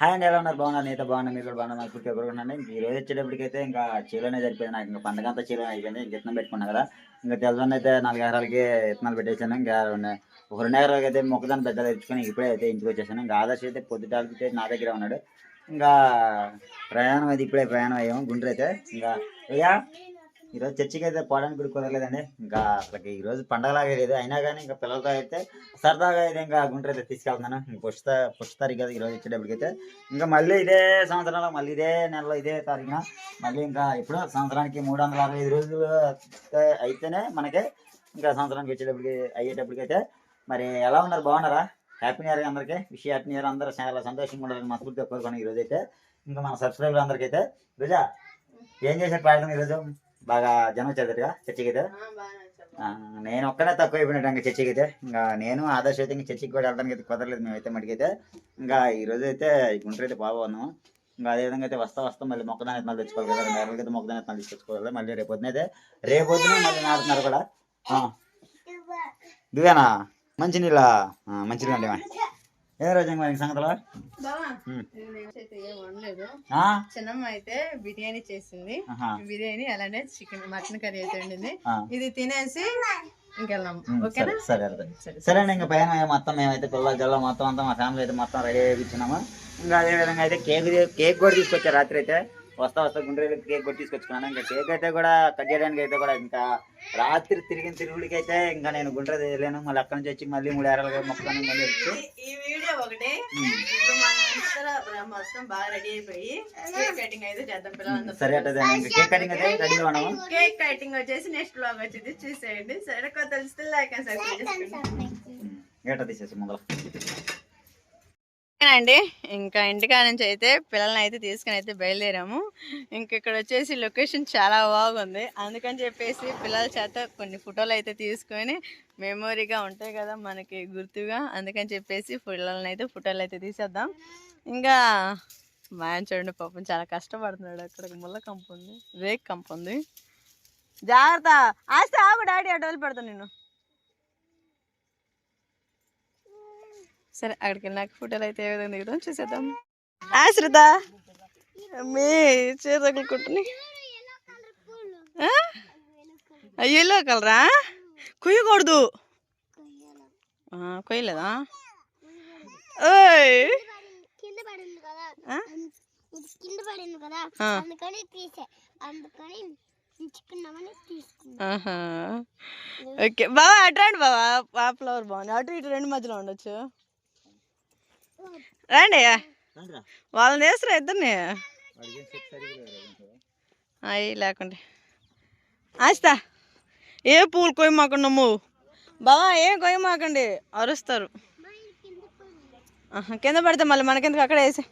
Hi అండి ఎలా ఉన్నారు? బాగున్నారు? నేత బాగున్నా మీరు కూడా బాగున్నారు? నాకు పూర్తిగా కోరుకుంటున్నాను ఇంక ఈ రోజు వచ్చేటప్పటికైతే ఇంకా చీలోనే సరిపోయింది. నాకు ఇంకా పండగ అంతా చీలో అయిపోయింది. ఇంక ఇత్తనం పెట్టుకున్నా కదా. ఇంకా తెల్లదన్న అయితే నాలుగు ఎకరాలకి ఇత్తనాలు పెట్టేశాను. ఇంకా రెండు- ఒక రెండు ఎకరాలకి అయితే మొక్కదాన్ని పెద్ద తెచ్చుకొని ఇప్పుడే అయితే ఇంటికి వచ్చేసాను. ఇంకా ఆదర్శ అయితే పొద్దుటాలకి నా దగ్గర ఉన్నాడు. ఇంకా ప్రయాణం అయితే ఇప్పుడే ప్రయాణం అయ్యాము. గుండ్రైతే అయితే. ఇంకా అయ్యా ఈరోజు చర్చికి అయితే పోవడానికి కూడా కుదరలేదండి. ఇంకా అసలు ఈరోజు పండగలాగే లేదు. అయినా కానీ ఇంకా పిల్లలతో అయితే సరదాగా అయితే ఇంకా గుంటూరు అయితే తీసుకెళ్తున్నాను. ఇంకా పుష్ట పుష్ట తారీఖు కదా ఈరోజు వచ్చేటప్పటికైతే. ఇంకా మళ్ళీ ఇదే సంవత్సరంలో మళ్ళీ ఇదే నెలలో ఇదే తారీఖున మళ్ళీ ఇంకా ఇప్పుడు సంవత్సరానికి మూడు వందల అరవై ఐదు రోజులు అయితేనే మనకి ఇంకా సంవత్సరానికి వచ్చేటప్పటికి అయ్యేటప్పటికైతే మరి ఎలా ఉన్నారు? బాగున్నారా? హ్యాపీ న్యూ ఇయర్ అందరికీ. విష్ హ్యాపీ న్యూ ఇయర్ అందరూ చాలా సంతోషంగా ఉండాలని మనస్ఫూర్తిగా కోరుకున్నాను ఈరోజు అయితే ఇంకా మన సబ్స్క్రైబర్ అందరికైతే. రోజా ఏం చేశారు ప్రార్థన ఈరోజు? బాగా జనం వచ్చేదట్టుగా చర్చికి అయితే? నేను ఒక్కడే తక్కువ అయిపోయినట్టు ఇంకా చర్చికి అయితే. ఇంకా నేను ఆదర్శ అయితే ఇంకా చర్చికి కూడా వెళ్ళడానికి అయితే కుదరలేదు మేమైతే మటుకైతే ఇంకా ఈ రోజు అయితే గుంటూరు అయితే బాగున్నాము ఇంకా అదే విధంగా అయితే వస్తా వస్తాం మళ్ళీ మొక్కదాని విత్తనాలు తెచ్చుకోవాలి కదా. రెండు నెలలకి అయితే మొక్కదాని విత్తనాలు తీసుకొచ్చుకోవాలి మళ్ళీ రేపు పొద్దున అయితే. రేపు పొద్దున మళ్ళీ నాటుతున్నారు కూడా. ఇదేనా మంచినీళ్ళ? మంచినీళ్ళు అంటే ఏ రోజు ఈ సంగతిలో? చిన్నమ్మ అయితే బిర్యానీ చేసింది. బిర్యానీ అలానే చికెన్ మటన్ కర్రీ అయితే వండింది. ఆ. ఇది తినేసి సరే అండి ఇంకా పైన మొత్తం మేమైతే పిల్లల జల్ల మొత్తం అంతా మా ఫ్యామిలీ అయితే మొత్తం రెడీ అయిపోయినాము ఇంకా అదే విధంగా అయితే కేక్ కేక్ కూడా తీసుకొచ్చారు రాత్రి అయితే. వస్తా వస్తా గుండ్రెలు కేక్ కూడా తీసుకొచ్చుకున్నాను. ఇంకా కేక్ అయితే కూడా కట్ చేయడానికి అయితే కూడా ఇంకా రాత్రి తిరిగిన తిరుగుడికి అయితే ఇంకా నేను గుండ్రెలు వెళ్ళాను మళ్ళీ అక్కడి నుంచి వచ్చి మళ్ళీ మూడు ఏరాలుగా మొక్కను మళ్ళీ వచ్చి ఈ- వీడియో ఒకటి. మొత్తం బాగా రెడీ అయిపోయి కేక్ కటింగ్ అయితే చేద్దాం పిల్లలందరూ. సరే కేక్ కటింగ్ అయితే రెడీగా ఉన్నాము? కేక్ కటింగ్ వచ్చేసి నెక్స్ట్ బ్లాగ్ వచ్చేది. చూసేయండి. సరే కొత్త తెలిస్తే లైక్ అండ్ సబ్స్క్రైబ్ చేసుకోండి. గేట తీసేసి మొదలు అండి ఇంకా ఇంటికా నుంచి అయితే పిల్లల్ని అయితే తీసుకుని అయితే బయలుదేరాము. ఇంక ఇక్కడ వచ్చేసి లొకేషన్ చాలా బాగుంది. అందుకని చెప్పేసి పిల్లల చేత కొన్ని ఫోటోలు అయితే తీసుకొని మెమొరీగా ఉంటాయి కదా మనకి గుర్తుగా. అందుకని చెప్పేసి పిల్లల్ని అయితే ఫోటోలు అయితే తీసేద్దాం. ఇంకా మా చూడండి పాపం చాలా కష్టపడుతున్నాడు. అక్కడ ముళ్ళ కంపు ఉంది రేక్ కంపు ఉంది. జాగ్రత్త! ఆస్తే ఆగు డాడీ అటు వెళ్ళి పెడతాను నేను సరే అక్కడికి వెళ్ళినాక ఫోటోలు అయితే ఏ విధంగా దిగుదాం చూసేద్దాం. ఆశ్రిత మీ చేతులు కుట్టుని ఎల్లో కలరా కొయ్యకూడదు కొయ్యలేదా ఓయ్ కింద పడింది కదా అందుకని తీసే అందుకని ఆహా. ఓకే. బావా అటు రండి బావా. ఆ ఫ్లవర్ బాగుంది. అటు ఇటు రెండు మధ్యలో ఉండొచ్చు. రండి. వాళ్ళని వేస్తారా ఇద్దరిని. అయ్యి లేకుంటే. ఆస్తా. ఏ పూలు కొయ్యమాకండి నువ్వు బావా ఏం కొయ్యమాకండి? అరుస్తారు. ఆహా, కింద పడితే మళ్ళీ మనకెందుకు అక్కడ వేసి?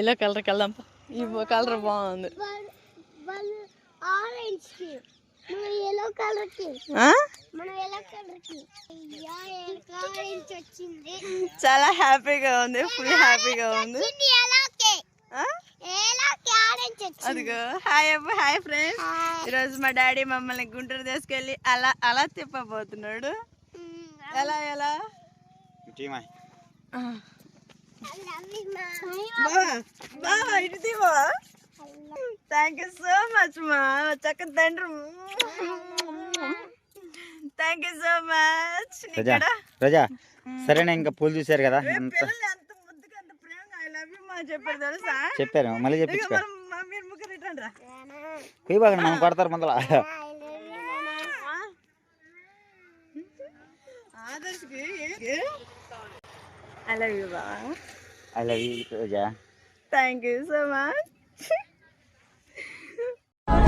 ఇలా కలర్కి వెళ్దాంపా. ఈ కలర్ బాగుంది. ఆరెంజ్ చాలా హ్యాపీగా ఉంది ఫుల్ హ్యాపీగా ఉంది. అదిగో హాయ్ అబ్బా హాయ్ ఫ్రెండ్స్ ఈరోజు మా డాడీ మమ్మల్ని గుంటూరు తీసుకెళ్ళి అలా అలా తిప్పబోతున్నాడు. ఎలా ఎలా. బావా, బావా, ఇటు తీవా? థ్యాంక్ యూ సో మచ్ మా చక్క తండ్రి థ్యాంక్ యూ సో మచ్ రజా రజా సరేనా ఇంకా పూలు చూసారు కదా? ఎంత చెప్పారు మళ్ళీ చెప్పించుకో. కుయ్యి బాగా మనం కొడతారు ముందర ఐ లవ్ యూ బా I love you Roja thank you so much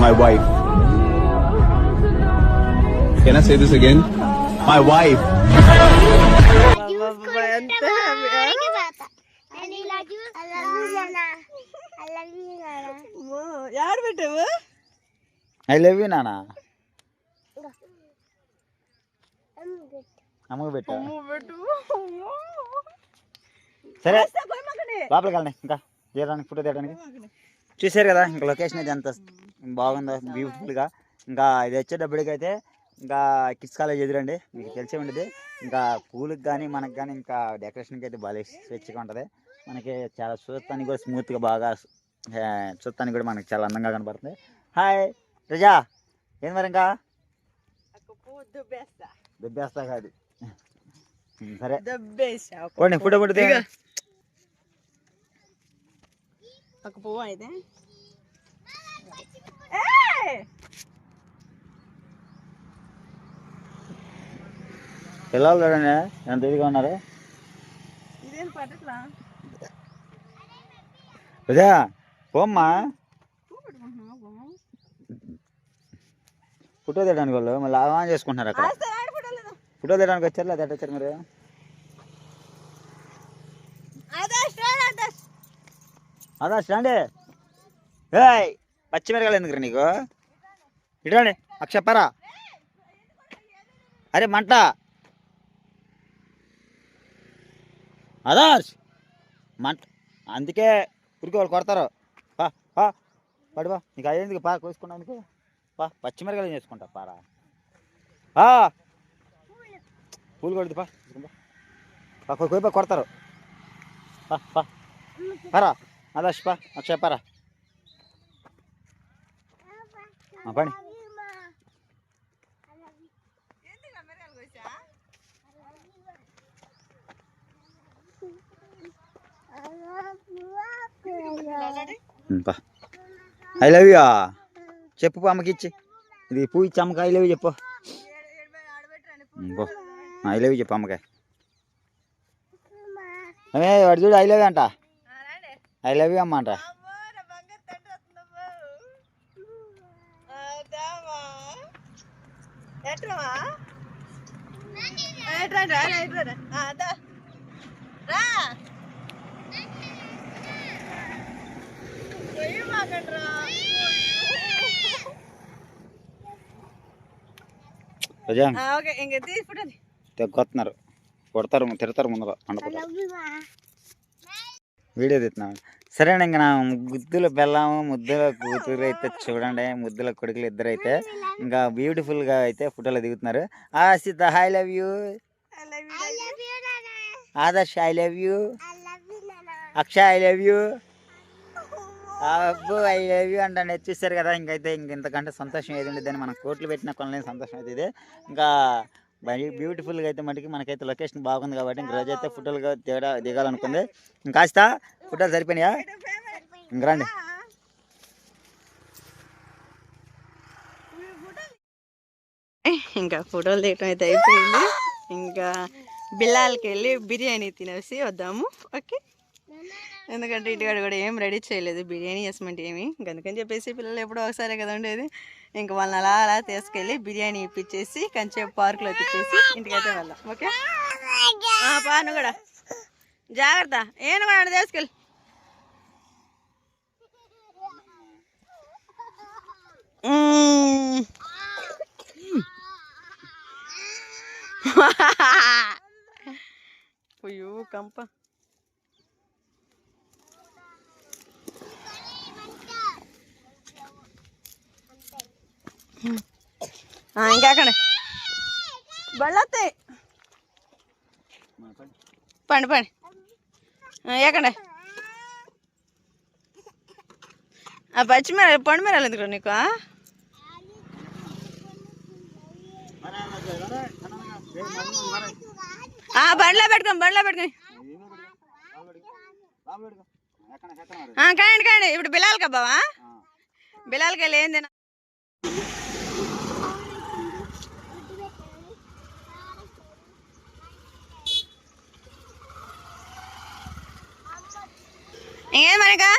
my wife. Can I say this again? My wife. యాడ పెట్టావు ఐ లవ్ యూ నానా. అమ్మకు పెట్టా సరే. లోపలికి వెళ్ళండి ఇంకా తీయడానికి ఫోటో తీయడానికి చూసారు కదా ఇంకా లొకేషన్ అయితే ఎంత బాగుందో బ్యూటిఫుల్గా ఇంకా ఇది వచ్చేటప్పటికైతే ఇంకా కిడ్స్ కాలేజ్ ఎదురండి మీకు తెలిసే ఉండేది ఇంకా పూలకు కానీ మనకు కానీ ఇంకా డెకరేషన్కి అయితే బాగా స్వెచ్గా ఉంటుంది. మనకి చాలా చూస్తానికి కూడా స్మూత్గా బాగా ఆ, చూస్తానికి కూడా మనకి చాలా అందంగా కనపడుతుంది. హాయ్ రజా ఏం మరి ఇంకా? దుబ్బేస్తా కాదు. సరే. ఫోటో ఫోటో ఇదిగో. ఒక పువ్వు అయితే! పిల్లలు చూడండి ఎంత ఇదిగా ఉన్నారు? రజా పోమ్మా. ఫోటో తీయడానికి వాళ్ళు మళ్ళీ ఆన్ చేసుకుంటున్నారు అక్కడ. ఫోటో తీయడానికి వచ్చారు లేదా ఎట్ట వచ్చారు మీరు ఆదర్శ్ రా ఆదర్శ్ అదా స్టాండే ఏయ్ పచ్చిమిరకాయలు ఎందుకు నీకు? ఇటండి అక్షపరా అరే మంట. అదార్స్ మంట. అందుకే ఉరికి వాళ్ళు కొడతారు. పా పా. పడిపా నీకు అయ్యేందుకు పా కోసుకున్నందుకు. పా పచ్చిమిరకాయలు చేసుకుంటా పారా. పూలు కొడుతు పా. పా కొడతారు. పా పా. పరా. అదార్స్ పా అక్షయ్ పరా పని. ఐ లవ్ యూ చెప్పు అమ్మకి ఇచ్చి. ఇది పువ్వు ఇచ్చి అమ్మకి ఐ లవ్ యూ చెప్పు. ఐ లవ్ యూ చెప్పు అమ్మకాయ వాడు చూడు ఐ లవ్ అంట. ఐ లవ్ యూ అమ్మ అంట కొడతారు తిడతారు ముందర పండుకుంటారు వీడియో తీస్తున్నాను సరేనండి ఇంకా నా ముద్దుల బెల్లము ముద్దుల కూతురు అయితే చూడండి ముద్దుల కొడుకులు ఇద్దరు అయితే ఇంకా బ్యూటిఫుల్గా అయితే ఫోటోలు దిగుతున్నారు. Ashitha I love you. Adarsh I love you. Aksha I love you. అబ్బో ఐ లవ్ యూ అంటే చూస్తారు కదా ఇంకైతే ఇంక ఇంతకంటే సంతోషం ఏది ఉండదు మనం కోట్లు పెట్టిన కొనలేని సంతోషం అయితే ఇంకా మరి బ్యూటిఫుల్గా అయితే మనకి మనకైతే లొకేషన్ బాగుంది కాబట్టి ఇంక రోజు అయితే ఫోటోలుగా దిగ దిగాలనుకుంది. ఇంకా కాస్త ఫోటోలు సరిపోయినాయా? ఇంక రండి. ఇంకా ఫోటోలు తీయటం అయితే అయిపోయింది. ఇంకా బిల్లాలకి వెళ్ళి బిర్యానీ తినేసి వద్దాము. ఓకే? ఎందుకంటే ఇంటికాడ కూడా ఏం రెడీ చేయలేదు. బిర్యానీ చేసమంటే ఏమి? ఇంక అందుకని చెప్పేసి పిల్లలు ఎప్పుడో ఒకసారి కదా ఉండేది ఇంక వాళ్ళని అలా అలా తీసుకెళ్ళి బిర్యానీ ఇప్పించేసి కంచేపు పార్కులో తిప్పేసి ఇంటికైతే వెళ్దాం ఓకే? ఆ, కూడా. జాగ్రత్త. ఏను కూడా తీసుకెళ్ళి? అయ్యో కంప. ఇంకా అక్కడ బళ్ళొత్తాయి పండి పండి ఎక్కడ ఆ పచ్చిమిర పండు మిరాలు ఎందుకు నీకు బండిలో పెట్టుకోండి బండిలో పెట్టుకోండి కాయండి కాయండి ఇప్పుడు బిలాల్కా బావా బిలాల్కి వెళ్ళి ఏం తిన ఇంకేం మనకా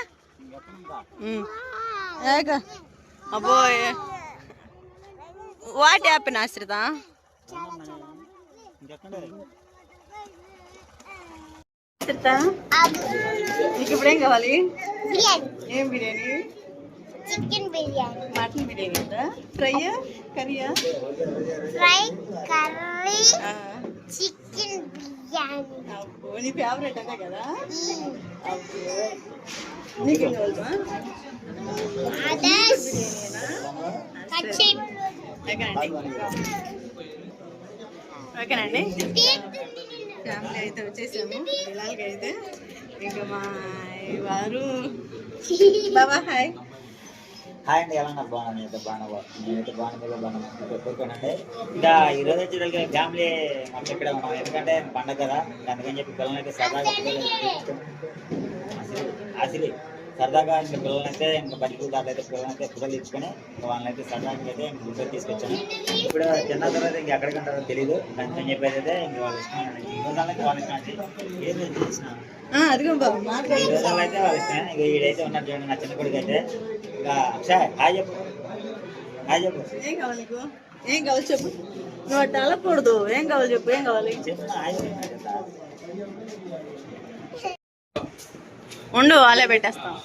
అబ్బో వాటి యాప్ ఆశ్రిత ఆశ్రిత నీకు ఇప్పుడేం కావాలి బిర్యానీ ఏం బిర్యానీ చికెన్ బిర్యానీ మటన్ బిర్యానీ ఉందా ఫ్రైయా కర్రీయా ఫ్రై కర్రీ చికెన్ బిర్యానీ. అబ్బో నీ ఫేవరెట్ అదే కదా? అబ్బో నీకేం కావాలమ్మా ఎక్కడండి ఓకేనండి. ఫ్యామిలీ అయితే వచ్చేసాము. ఇలాగ అయితే ఇంకా మా వారు బాబా హాయ్. హాయ్ అండి ఎలా ఉన్నారు? బాగున్నాను నేనైతే బాగా నేనైతే బాగా మీరు బాగున్నాను కోరుకోనండి ఇంకా ఈ వచ్చేటప్పుడు ఫ్యామిలీ మొత్తం ఇక్కడ ఉన్నాం. ఎందుకంటే పండగ కదా అందుకని చెప్పి పిల్లలకి సరదాగా అసలు సరదాగా ఇంకా పిల్లల్ని అయితే ఇంకా బయటకు దాంట్లో అయితే పిల్లల్ని అయితే పిల్లలు ఇచ్చుకొని ఇంకా వాళ్ళని అయితే సరదాగా అయితే గుంటూరు తీసుకొచ్చాను. ఇప్పుడు తిన్న తర్వాత ఇంక ఎక్కడికి ఉంటారో తెలియదు అందుకని చెప్పేది అయితే ఇంక వాళ్ళు ఇష్టం అయితే వాళ్ళ ఇష్టం అండి ఏది చేసినా ఆ, అదిగో బాబు ఈ మాట్లాడు రోజుల్లో అయితే వాళ్ళ ఇష్టమే ఇక వీడైతే ఉన్నాడు చూడండి నా చిన్న కొడుకు అయితే. ఇక అక్షయ్ హాయ్ చెప్పు. హాయ్ చెప్పు. ఏం కావాలి నీకు? ఏం కావాలి చెప్పు? నువ్వు అట్లా అలకూడదు ఏం కావాలి చెప్పు? ఏం కావాలి చెప్పు హాయ్ చెప్పు కదా. ఉండు వాళ్ళే పెట్టేస్తాం.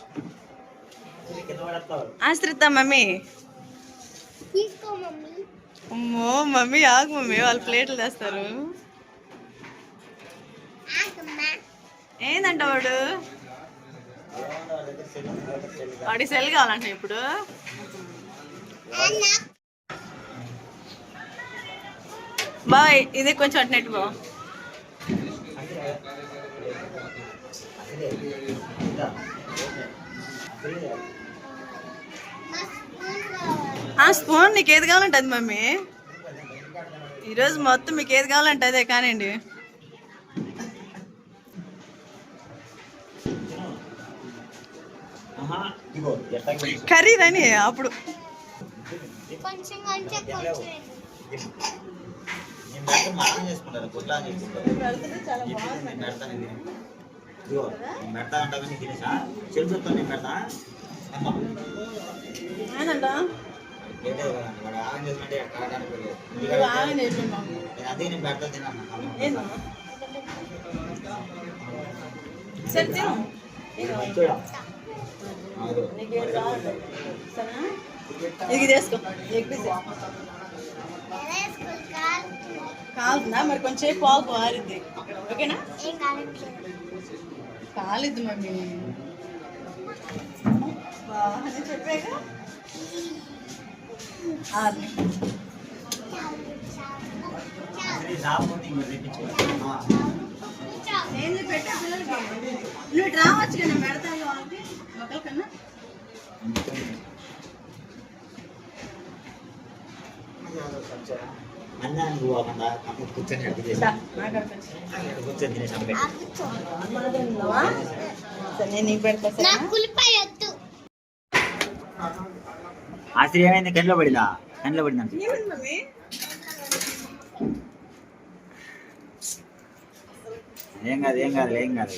ఆశ్రిత మమ్మీ. అమ్మో మమ్మీ ఆగు మమ్మీ వాళ్ళు ప్లేట్లు తెస్తారు. ఏందంట వాడు. వాడి సెల్ కావాలంట ఇప్పుడు. బాయ్ ఇది కొంచెం అటు నెట్టు బావ స్పూన్ నీకు ఏది కావాలంటే అది మమ్మీ. ఈరోజు మొత్తం మీకు ఏది కావాలంటే అదే. కర్రీ రని అప్పుడు. ఇదిగో నేను పెడతా ఉంటా కానీ తినేసా చెల్లుతో నేను పెడతా అదే నేను పెడతా ఏందమ్మా? సరే తిను. ఇది తీసుకో. ఎగ్ పీస్ కాలుతుందా? మరి కొంచెం సేపు ఆగు ఆరిద్ది. ఓకేనా? కాలిద్ది మమ్మీ బాగా చెప్పాక ఆరు. ఏం పెట్టా పిల్లలకి? నువ్వు ఇటు రావచ్చు కదా పెడతాను వాళ్ళకి. ఒకరికన్నా అన్నాను నువ్వు అక్కడ అక్కడ కూర్చొని అడిగి చేసి దా, నాకు అనిపించింది. అక్కడ కూర్చొని తినేసి అమ్మ మాదే ఉందావా? సరే నేను నీకు పెడతా సరే నాకు కులిపాయ వద్దు ఆశ్రీ ఏమైంది? కంట్లో పడిందా? కంట్లో పడిందంట ఏమైంది మమ్మీ? ఏం కాదు ఏం కాదు ఏం కాదు.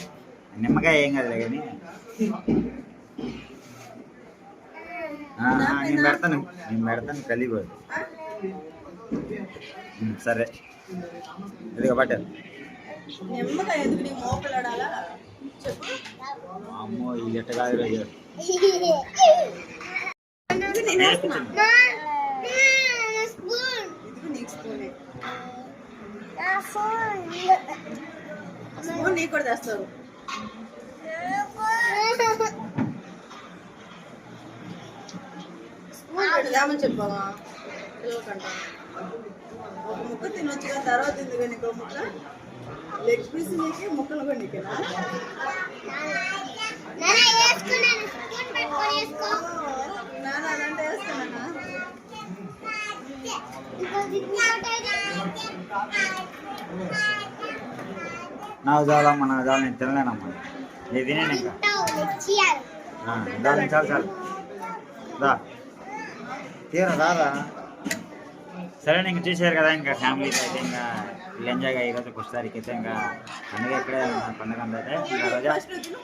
నిమ్మకాయ ఏం కాదులే కానీ. నేను పెడతాను. నేను పెడతాను కలిగిపోదు సరే. మోపిలాడాలా చెప్పు. అమ్మో ఇది నా స్పూన్. నీకు కూడా తెస్తారు. చెప్పావా పిల్లలకంట ఒక ముక్క తినొచ్చు కదా తర్వాత ఎందుకు నీకు ఒక ముక్క? లెగ్ పీస్ నీకే ముక్కలు కూడా నీకేనా? నాన్న అదంటే? నాకు చాలమ్మా నాకు చాలు నేను తినలేనమ్మా. నేను తినేను ఇంకా. చాలు చాలు. రా. తీరా రారా. సరే ఇంక చూసారు కదా ఇంకా ఫ్యామిలీతో అయితే ఇంకా ఎంజాయ్గా ఈరోజు కుష్ తారీఖు అయితే ఇంకా పండుగ ఇక్కడే పండుగ అయితే. ఇంకా రోజా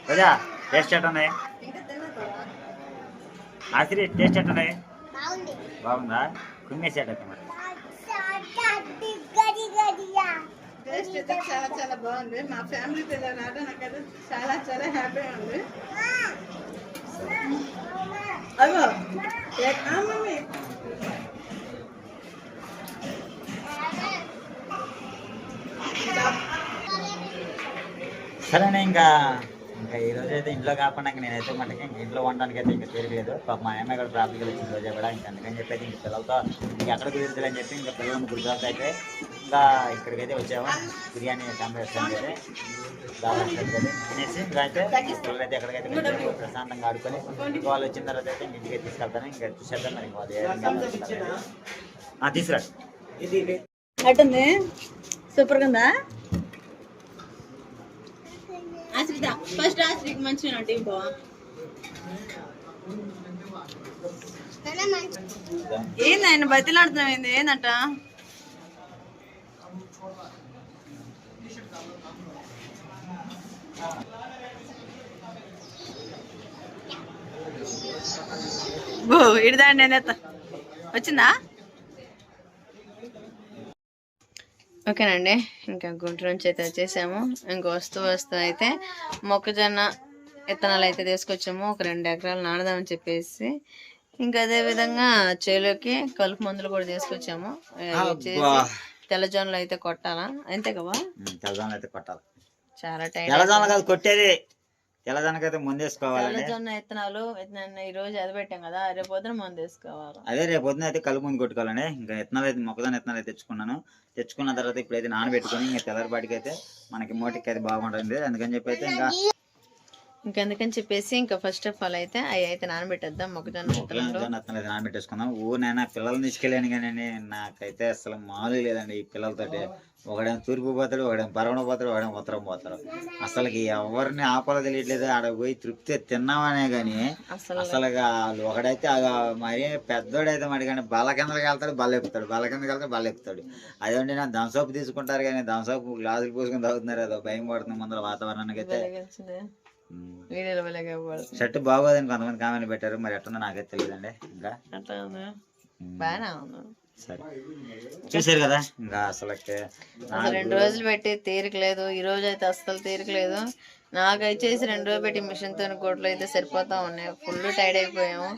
రోజా టేస్ట్ ఎట్ట ఉన్నాయి? ఇంకా తిన్నా ఆశ్రీ టేస్ట్ ఎట్ట ఉన్నాయి? బాగుంది. బాగుందా? కుమ్మేసేటట్టు మరి. టేస్ట్ అయితే చాలా చాలా బాగుంది. మా ఫ్యామిలీ పిల్లలు నాకైతే చాలా చాలా హ్యాపీగా ఉంది. అగో ఏ- సరేనే ఇంకా ఇంకా ఈ రోజు అయితే ఇంట్లో కాకుండా ఇంకా నేనైతే మటుకు ఇంక ఇంట్లో వండడానికి అయితే ఇంకా తెలియలేదు పాప మా అమ్మాయి కూడా ప్రాబ్లం వచ్చింది రోజు కూడా. ఇంకా అందుకని చెప్పేసి ఇంక పిల్లలతో ఇంక ఎక్కడ కుదురుతుంది అని చెప్పి ఇంకా పిల్లలు పిల్లలతో అయితే ఇంకా ఇక్కడికైతే వచ్చాము. బిర్యానీ కాంబినేషన్ అయితే తినేసి ఇంకా అయితే పిల్లలైతే ఎక్కడికైతే. ప్రశాంతంగా ఆడుకొని ఇంక వాళ్ళు వచ్చిన తర్వాత అయితే ఇంటికి తీసుకెళ్తాను. ఇంకా చూసేద్దాం మరి ఇంకా వాళ్ళు తీసుకురా. సూపర్ ఉందా? ఆశ్రిత ఫస్ట్ ఆశ్రిత మంచిగా టీం బా చాలా మంచి ఏంది ఆయన బతిలాడుతున్నావు ఏంది? ఏందట? నేను ఎత్త వచ్చిందా? ఓకేనండి. ఇంకా గుంటూరు నుంచి అయితే వచ్చేసాము. ఇంకా వస్తూ వస్తూ అయితే మొక్కజొన్న విత్తనాలు అయితే తీసుకొచ్చాము. ఒక రెండు ఎకరాలు నాడదామని చెప్పేసి. ఇంకా అదే విధంగా చేలోకి కలుపు మందులు కూడా తీసుకొచ్చాము. తెల్లజొన్నలు అయితే కొట్టాలా? అంతే కదా? తెల్లజొన్న అయితే కొట్టాలి. చాలా టైం తెల్లజొన్న కాదు కొట్టేది. తెల్లజొన్నకైతే ముందేసుకోవాలండి? తెల్లజొన్న విత్తనాలు ఈ రోజు అది పెట్టాం కదా రేపు పొద్దున మందు వేసుకోవాలి అదే రేపు పొద్దున అయితే కలుపు ముందు కొట్టుకోవాలండి. ఇంకా విత్తనాలు అయితే మొక్కజొన్న విత్తనాలు అయితే తెచ్చుకున్నాను. తెచ్చుకున్న తర్వాత ఇప్పుడైతే నానబెట్టుకొని ఇంకా తెల్లరిపాటికి అయితే మనకి మోటికి అయితే బాగుంటుంది. అందుకని చెప్పి అయితే ఇంకా ఇంకెందుకని చెప్పేసి ఇంకా ఫస్ట్ ఆఫ్ ఆల్ అయితే అవి అయితే నానబెట్టేద్దాం మొక్కజొన్న విత్తనాలు నానబెట్టేసుకుందాం. ఊనైనా పిల్లల్ని తీసుకెళ్ళాను కానీ నాకైతే అసలు మామూలు లేదండి ఈ పిల్లలతోటి. ఒకడేమో తూర్పు పోతాడు ఒకడేమో పరవణ పోతాడు ఒకడేమో ఉత్తరం పోతాడు. అసలుకి ఎవరిని ఆపాలో తెలియట్లేదు. ఆడ పోయి తృప్తి తిన్నామనే కానీ అసలు ఒకడైతే మరి పెద్దోడైతే మరి కానీ బల్ల కిందకి వెళ్తాడు బల్ల ఎక్కుతాడు. బల్ల కిందకి వెళ్తాడు బల్ల ఎక్కుతాడు. అదేంటి నా దంసోపు తీసుకుంటారు కానీ దంసోపు గ్లాసులు పోసుకొని తాగుతున్నారు ఏదో భయం పడుతుంది ముందర వాతావరణానికి అయితే. వీడియోలో షర్ట్ బాగోదని కొంతమంది కామెంట్ పెట్టారు. మరి ఎట్టుందో నాకైతే తెలియదండి. ఇంకా? అట్లా ఉంది ఉమ్. బాగానే ఉంది. సరే. చూసారు కదా? ఇంకా అసలు రెండు రోజులు పెట్టి తీరిక లేదు. ఈ రోజు అయితే అస్సలు తీరిక లేదు. నాకు వచ్చేసి రెండు రోజులు పెట్టి మిషన్తో గోట్లు అయితే సరిపోతా ఉన్నాయి. ఫుల్ టైర్డ్ అయిపోయాము.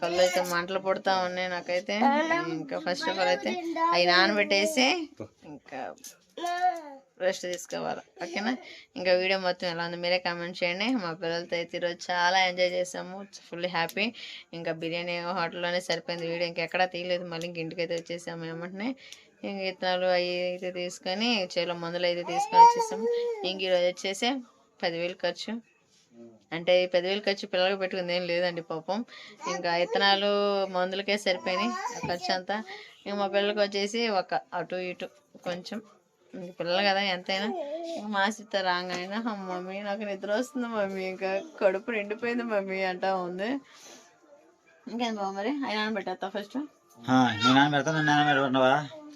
కళ్ళు అయితే మంటలు పుడతా ఉన్నాయి నాకైతే. ఇంకా ఫస్ట్ ఆఫ్ ఆల్ అయితే అవి నానబెట్టేసి ఇంకా రెస్ట్ తీసుకోవాలి. ఓకేనా? ఇంకా వీడియో మొత్తం ఎలా ఉంది మీరే కామెంట్ చేయండి. మా పిల్లలతో అయితే ఈరోజు చాలా ఎంజాయ్ చేసాము ఫుల్ హ్యాపీ ఇంకా బిర్యానీ హోటల్లోనే సరిపోయింది వీడియో. ఇంకెక్కడా తీయలేదు. మళ్ళీ ఇంక ఇంటికి అయితే వచ్చేసాము ఏమంటే ఇంక ఇత్తనాలు అవి అయితే తీసుకొని చేలో మందులు అయితే తీసుకొని వచ్చేసాము. ఇంక ఈరోజు వచ్చేసి పదివేలు ఖర్చు. అంటే ఈ పదివేలు ఖర్చు పిల్లలకు పెట్టుకుంది ఏం లేదండి పాపం. ఇంకా ఇత్తనాలు మందులకే సరిపోయినాయి ఖర్చు అంతా. ఇంక మా పిల్లలకి వచ్చేసి ఒక అటు ఇటు కొంచెం పిల్లలు కదా ఎంతైనా. ఇంక మా సిత్త రాగానే "అమ్మ మమ్మీ నాకు నిద్ర వస్తుంది మమ్మీ ఇంకా కడుపు నిండిపోయింది మమ్మీ అంటా ఉంది. ఇంకేం బావ మరి? ఆయన పెట్టేస్తా ఫస్ట్?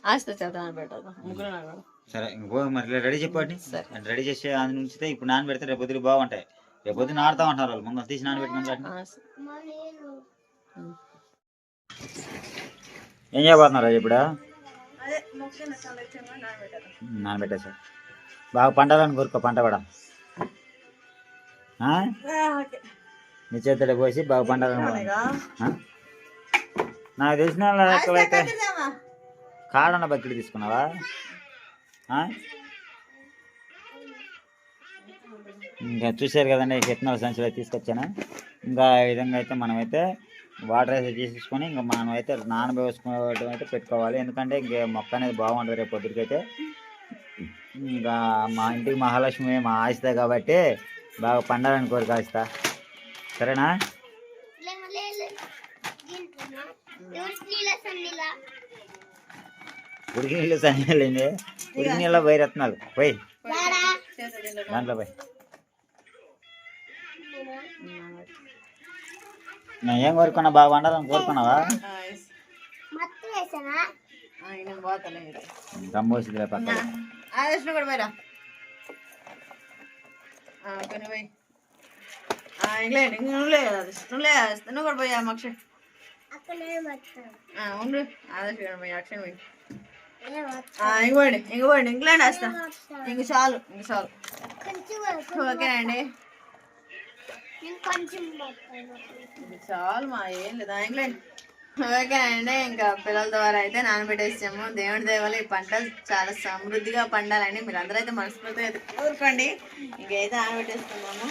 ఆస్తి చేత పెట్టేద్దాం. ముగ్గురు నాన్న సరే ఇంక మరి రెడీ చెప్పండి రెడీ చేసి అది ఉంచితే ఇప్పుడు నాన్న పెడితే రేపు పొద్దున బాగుంటాయి రేపు పొద్దున ఆడుతూ ఉంటారు వాళ్ళు. ముందు తీసి నాన్న పెట్టుకుంటారు ఆస్తి. మా నేను ఏం చేయబోతున్నారు ఇప్పుడు? నానబెట్టేసారు బాగా పండాలని కోరుకో పంట? ఓకే. నీ చేతిలో పోసి బాగా పండాలని? నాకు తెలిసిన కాడన్న బకెట్ తీసుకున్నావా? ఇంకా చూశారు కదండి విత్తనాల సంచులు తీసుకొచ్చాను. ఇంకా ఈ విధంగా అయితే మనమైతే వాటర్ అయితే తీసేసుకొని ఇంకా మనం అయితే నానబోసుకోవడం అయితే పెట్టుకోవాలి. ఎందుకంటే ఇంక మొక్క అనేది బాగుంటుంది రేపు పొద్దుకైతే ఇంకా మా ఇంటికి మహాలక్ష్మి మా ఆశిత కాబట్టి బాగా పండాలని కోరిక ఆశిత సరేనా? ఉడికి నీళ్ళు సన్నీళ్ళండి ఉడికి నీళ్ళ పోయి. రత్నాలు పోయి. దాంట్లో పోయి. నేను ఏం కోరుకున్నా బాగా వండాలని కోరుకున్నావా? మత్తు వేసానా? కూడా పోయిరా. కొన్ని పోయి. నువ్వు లేదు నువ్వు లేదు ఆదర్శ్ నువ్వు కూడా పోయా మత్తాను ఉండు ఆదర్శ్ కూడా పోయి అక్షరం పోయి. ఇంకోండి ఇంకోండి ఇంగ్లాండ్ వస్తా. ఇంక చాలు ఇంక చాలు. కొంచెం వరకు ఓకేనండి నేను కొంచెం మత్తాను ఇంక చాలు మా ఏం లేదా ఇంగ్లాండ్. ఓకేనండి ఇంకా పిల్లల ద్వారా అయితే నానబెట్టేసాము. దేవుడి దేవాలి ఈ పంట చాలా సమృద్ధిగా పండాలని మీరు అందరూ అయితే మనస్ఫూర్తిగా అయితే కోరుకోండి. ఇంకైతే నానబెట్టేస్తున్నాము